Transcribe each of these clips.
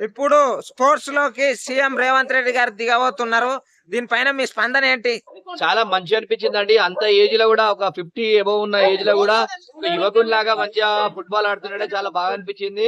ఇప్పుడు స్పోర్ట్స్లోకి సీఎం రేవంత్ రెడ్డి గారు దిగబోతున్నారు. దీనిపైన మీ స్పందన ఏంటి? చాలా మంచి అనిపించిందండి. అంత ఏజ్లో కూడా ఒక ఫిఫ్టీ అబౌవ్ ఉన్న ఏజ్లో కూడా యువకుని లాగా మంచిగా ఫుట్బాల్ ఆడుతున్నాడే చాలా బాగా అనిపించింది.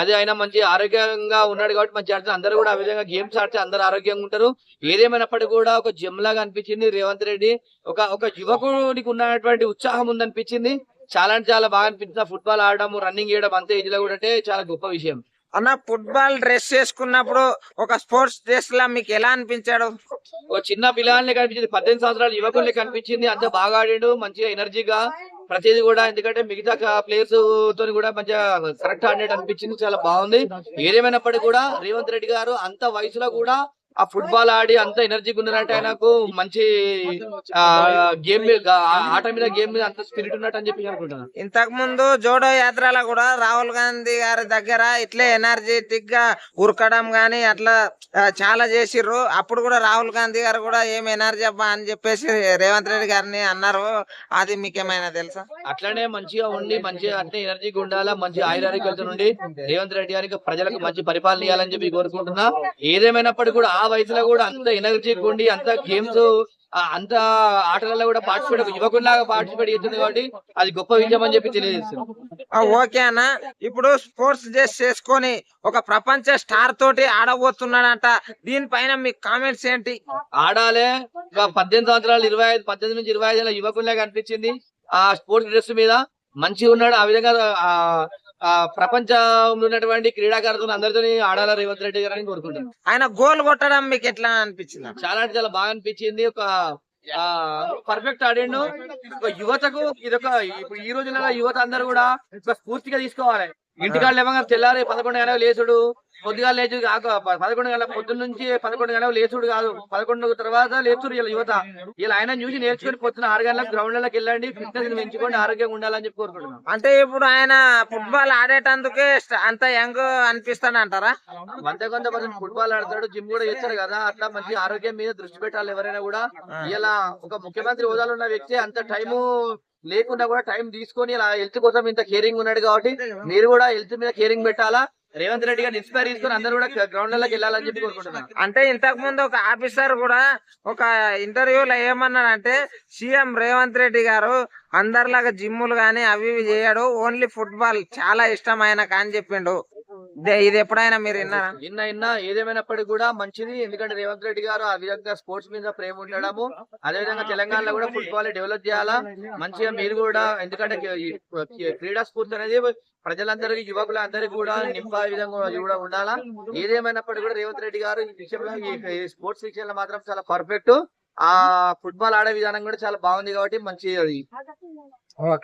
అదే ఆయన మంచి ఆరోగ్యంగా ఉన్నాడు కాబట్టి మంచి ఆడుతున్నారు అందరూ కూడా ఆ విధంగా గేమ్స్ ఆడితే అందరూ ఆరోగ్యంగా ఉంటారు. ఏదేమైనప్పటికీ కూడా ఒక జిమ్ లాగా అనిపించింది రేవంత్ రెడ్డి. ఒక ఒక యువకుడికి ఉన్నటువంటి ఉత్సాహం ఉందనిపించింది. చాలా అంటే చాలా బాగా అనిపించింది. ఫుట్బాల్ ఆడడం రన్నింగ్ చేయడం అంత ఏజ్లో కూడా అంటే చాలా గొప్ప విషయం. అన్న ఫుట్బాల్ డ్రెస్ చేసుకున్నప్పుడు ఒక స్పోర్ట్స్ డ్రెస్ లా మీకు ఎలా అనిపించాడు? ఒక చిన్న పిల్లల్ని కనిపించింది. పద్దెనిమిది సంవత్సరాల యువకుల్ని కనిపించింది. అంత బాగా ఆడిండు మంచిగా ఎనర్జీగా. ప్రతిదీ కూడా ఎందుకంటే మిగతా ప్లేయర్స్ తోని కూడా మంచిగా కరెక్ట్ ఆడినట్టు అనిపించింది. చాలా బాగుంది. ఏదేమైనప్పటికీ కూడా రేవంత్ రెడ్డి గారు అంత వయసులో కూడా ఆ ఫుట్బాల్ ఆడి అంత ఎనర్జీగా ఉన్నారంటే ఆయనకు మంచి గేమ్ ఆట మీద గేమ్ మీద అంత స్పిరిట్ ఉన్నట్టు అని చెప్పి అనుకుంటున్నాను. ఇంతకు ముందు జోడో యాత్రలో కూడా రాహుల్ గాంధీ గారి దగ్గర ఇట్లే ఎనర్జెటిక్గా ఉరకడం గాని అట్లా చాలా చేసిర్రు. అప్పుడు కూడా రాహుల్ గాంధీ గారు కూడా ఏం ఎనర్జీ అబ్బా అని చెప్పేసి రేవంత్ రెడ్డి గారిని అన్నారు. అది మీకేమైనా తెలుసా? అట్లనే మంచిగా ఉండి మంచిగా అంటే ఎనర్జీగా ఉండాలా మంచి ఆయురారోగ్యాలతో నుండి రేవంత్ రెడ్డి గారికి ప్రజలకు మంచి పరిపాలన ఇవ్వాలని చెప్పి కోరుకుంటున్నా. ఏదేమైనప్పటికీ కూడా వయసులో కూడా అంత ఎనర్జీగా ఉండి అంత గేమ్స్ అంత ఆటలలో కూడా పార్టిసిపేట్ యువకుల్లాగా పార్టిసిపేట్ చేస్తుంది కాబట్టి అది గొప్ప విజయం అని చెప్పి తెలియజేస్తుంది. ఆ, ఓకే అన్న. ఇప్పుడు స్పోర్ట్స్ డ్రెస్ చేసుకొని ఒక ప్రపంచ స్టార్ తోటి ఆడబోతున్నాడంట. దీనిపైన మీ కామెంట్స్ ఏంటి? ఆడాలే. పద్దెనిమిది సంవత్సరాలు ఇరవై ఐదు పద్దెనిమిది నుంచి ఇరవై ఐదు యువకుల్లాగా అనిపించింది. ఆ స్పోర్ట్స్ డ్రెస్ మీద మంచిగా ఉన్నాడు. ఆ విధంగా ఆ ఆ ప్రపంచంలో ఉన్నటువంటి క్రీడాకారులతో అందరితో ఆడాల రేవంత్ రెడ్డి గారని కోరుకుంటున్నాను ఆయన గోల్ కొట్టడం మీకు ఎట్లా అనిపించింది? చాలా అంటే చాలా బాగా అనిపించింది. ఒక ఆ పర్ఫెక్ట్ ఆడిండు. ఒక యువతకు ఇదొక ఈ రోజులలో యువత అందరూ కూడా స్ఫూర్తిగా తీసుకోవాలి. ఇంటికాడ లేవగా తెల్లారి పదకొండు గంటలకు లేచుడు పొద్దుగా లేచు పదకొండు గంటల పొద్దున్న నుంచి పదకొండు గంటలకు లేచుడు కాదు. పదకొండు తర్వాత లేచుడు ఇలా యువత. ఇలా ఆయన చూసి నేర్చుకొని పొద్దున ఆరు గంటలకు గ్రౌండ్లకు వెళ్ళండి ఫిట్నెస్ పెంచుకోండి ఆరోగ్యంగా ఉండాలని చెప్పి కోరుకుంటున్నాం. అంటే ఇప్పుడు ఆయన ఫుట్బాల్ ఆడేటందుకే అంత యంగ్ అనిపిస్తాను అంటారా వంద కొంత ఫుట్బాల్ ఆడతాడు జిమ్ కూడా చేస్తాడు కదా. అట్లా మంచి ఆరోగ్యం మీద దృష్టి పెట్టాలి ఎవరైనా కూడా. ఇలా ఒక ముఖ్యమంత్రి హోదాలో ఉన్న వ్యక్తి అంత టైము లేకుండా కూడా టైం తీసుకొని ఇలా హెల్త్ కోసం ఇంత కేరింగ్ ఉన్నాడు కాబట్టి మీరు కూడా హెల్త్ మీద కేరింగ్ పెట్టాలా? రేవంత్ రెడ్డి గారిని ఇన్స్పైర్ తీసుకొని అందరూ కూడా గ్రౌండ్ లకి వెళ్ళాలని చెప్పి కోరుకుంటున్నాను. అంటే ఇంతకు ముందు ఒక ఆఫీసర్ కూడా ఒక ఇంటర్వ్యూలో ఏమన్నాడంటే సీఎం రేవంత్ రెడ్డి గారు అందరిలాగా జిమ్ములు గాని అవి ఇవి చేయడు ఓన్లీ ఫుట్బాల్ చాలా ఇష్టం ఆయనకు అని చెప్పిండు. ఇది ఎప్పుడైనా మీరు విన్నారా? నిన్న నిన్న ఏదేమైనప్పటికీ కూడా మంచిది. ఎందుకంటే రేవంత్ రెడ్డి గారు ఆ విధంగా స్పోర్ట్స్ మీద ప్రేమ ఉండడము అదే విధంగా తెలంగాణలో కూడా ఫుట్బాల్ డెవలప్ చేయాలా? మంచిగా మీరు కూడా ఎందుకంటే క్రీడా స్ఫూర్తి అనేది ప్రజలందరికీ యువకులందరికీ కూడా నింపే విధంగా కూడా ఉండాలా? ఏదేమైనప్పటికీ కూడా రేవంత్ రెడ్డి గారు ఈ విషయంలో ఈ స్పోర్ట్స్ విషయంలో మాత్రం చాలా పర్ఫెక్ట్. ఆ ఫుట్బాల్ ఆడే విధానం కూడా చాలా బాగుంది కాబట్టి మంచి అది. ఓకే.